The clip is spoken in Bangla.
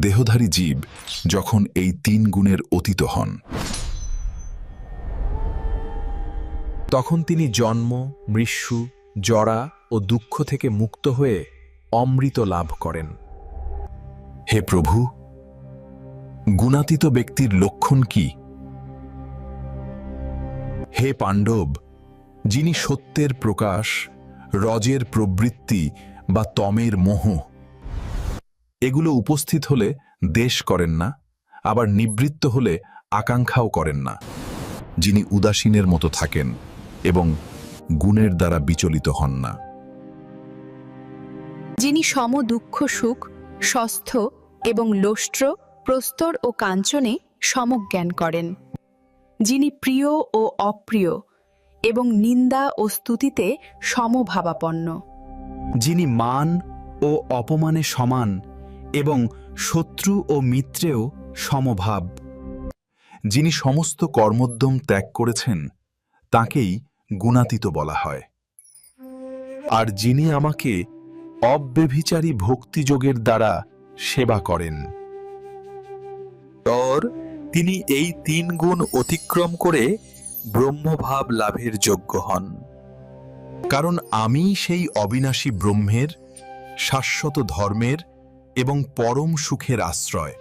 দেহধারী জীব যখন এই তিন গুণের অতীত হন। তখন তিনি জন্ম, মৃত্যু, জরা ও দুঃখ থেকে মুক্ত হয়ে অমৃত লাভ করেন। হে প্রভু, গুণাতীত ব্যক্তির লক্ষণ কি? হে পাণ্ডব, যিনি সত্যের প্রকাশ, রজের প্রবৃত্তি বা তমের মোহ এগুলো উপস্থিত হলে দেশ করেন না আবার নিবৃত্ত হলে আকাঙ্ক্ষাও করেন না। যিনি উদাসীনের মতো থাকেন এবং গুণের দ্বারা বিচলিত হন না। যিনি সম দুঃখ সুখ স্বস্থ এবং লোষ্ট্র প্রস্তর ও কাঞ্চনে সমজ্ঞান করেন। যিনি প্রিয় ও অপ্রিয় এবং নিন্দা ও স্তুতিতে সমভাবাপন্ন। যিনি মান ও অপমানে সমান এবং শত্রু ও মিত্রেও সমভাব। যিনি সমস্ত কর্মোদ্যম ত্যাগ করেছেন, তাকেই গুণাতীত বলা হয়। আর যিনি আমাকে অব্যভিচারী ভক্তিযোগের দ্বারা সেবা করেন। তর, তিনি এই তিন গুণ অতিক্রম করে ব্রহ্মভাব লাভের যোগ্য হন। কারণ আমি সেই অবিনাশী ব্রহ্মের, শাশ্বত ধর্মের এবং পরম সুখের আশ্রয়।